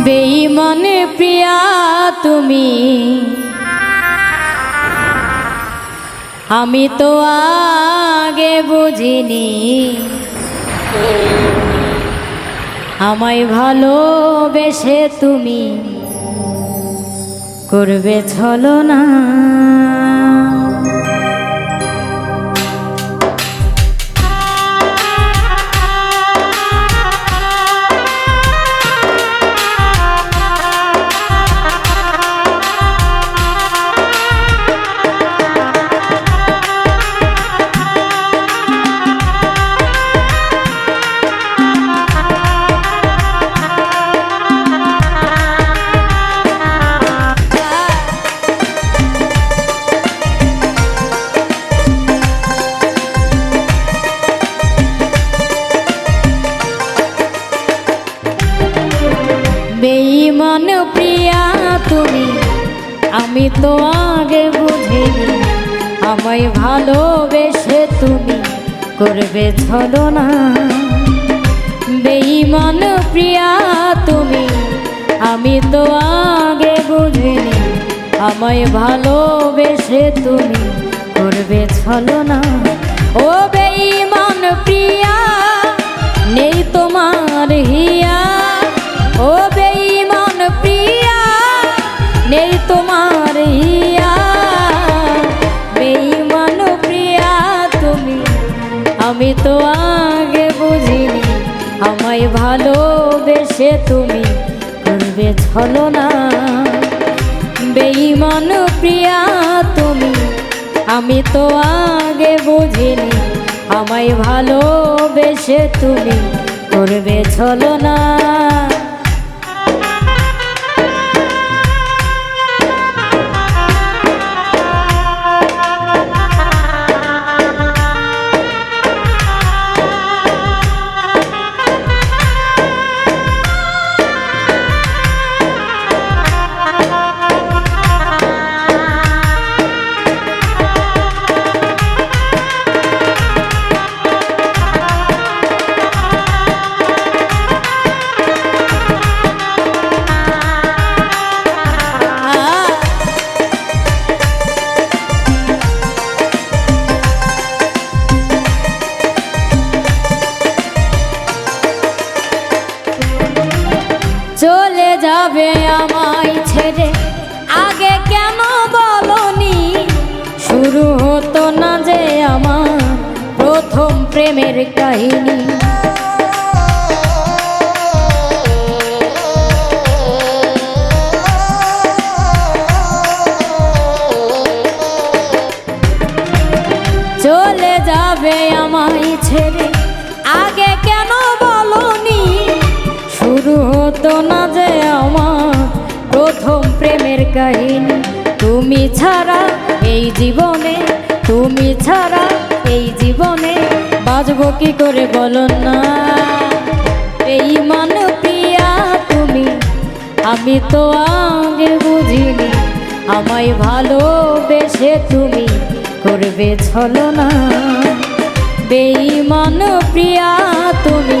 বেইমানে প্রিয়া তুমি। আমি তো আগে বুঝিনি। আমায় ভালোবেসে তুমি। করবে ছলো প্রিয়া তুমি, আমি তো আগে বুঝিনি, আমায় ভালোবেসে তুমি করবে প্রিয়া তুমি, আমি তো আগে বুঝিনি, আমায় ভালোবেসে তুমি করবে ছলো না ও বেইমান প্রিয়া আমি তো আগে বুঝিনি, আমায় ভালোবেসে তুমি করবে ছলো না বেঈমান প্রিয়া তুমি, আমি তো আগে বুঝিনি, আমায় ভালোবেসে তুমি করবে ছলো না যাবে আমায় ছেড়ে? আগে কেন বলনি? শুরু হতো না যে আমার প্রথম প্রেমের কাহিনী। চলে যাবে আমায় ছেড়ে। আগে কেন বলনি? শুরু হতো না যে আমার প্রথম প্রেমের কাহিনী। তুমি ছাড়া এই জীবনে, তুমি ছাড়া এই জীবনে বাজবো কি করে বলো না? এই মান প্রিয়া তুমি, আমি তো আগে বুঝিনি, আমায় ভালোবেসে তুমি করবে ছলো না বেঈমান প্রিয়া তুমি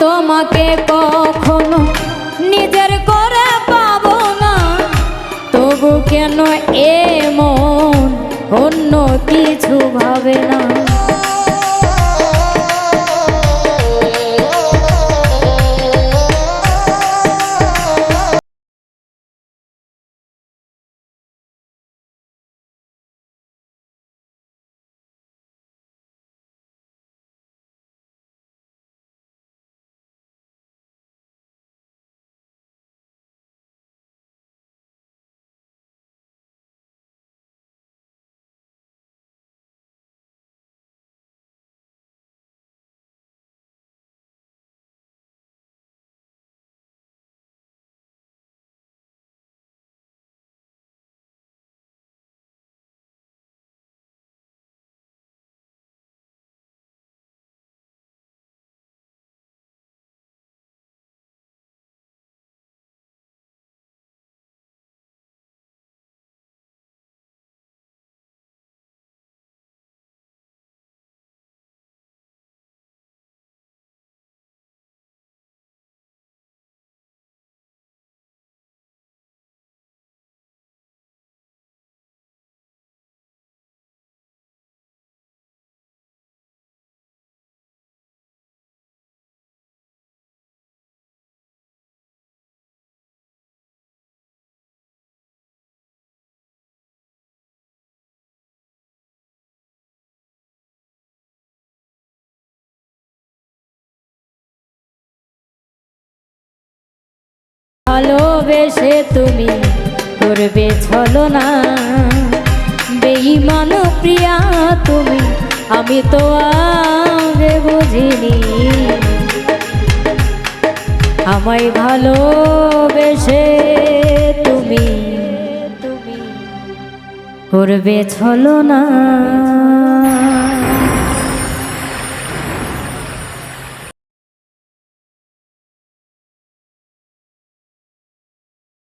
তোমাকে কখনো নিজের করে পাবো না। তবু কেন এমন অন্য কিছু ভাবে না? ভালোবেসে তুমি করবে ছলো না বেইমান প্রিয়া তুমি, আমি তো আগে বুঝিনি। আমায় ভালোবেসে তুমি তুমি করবে ছলো না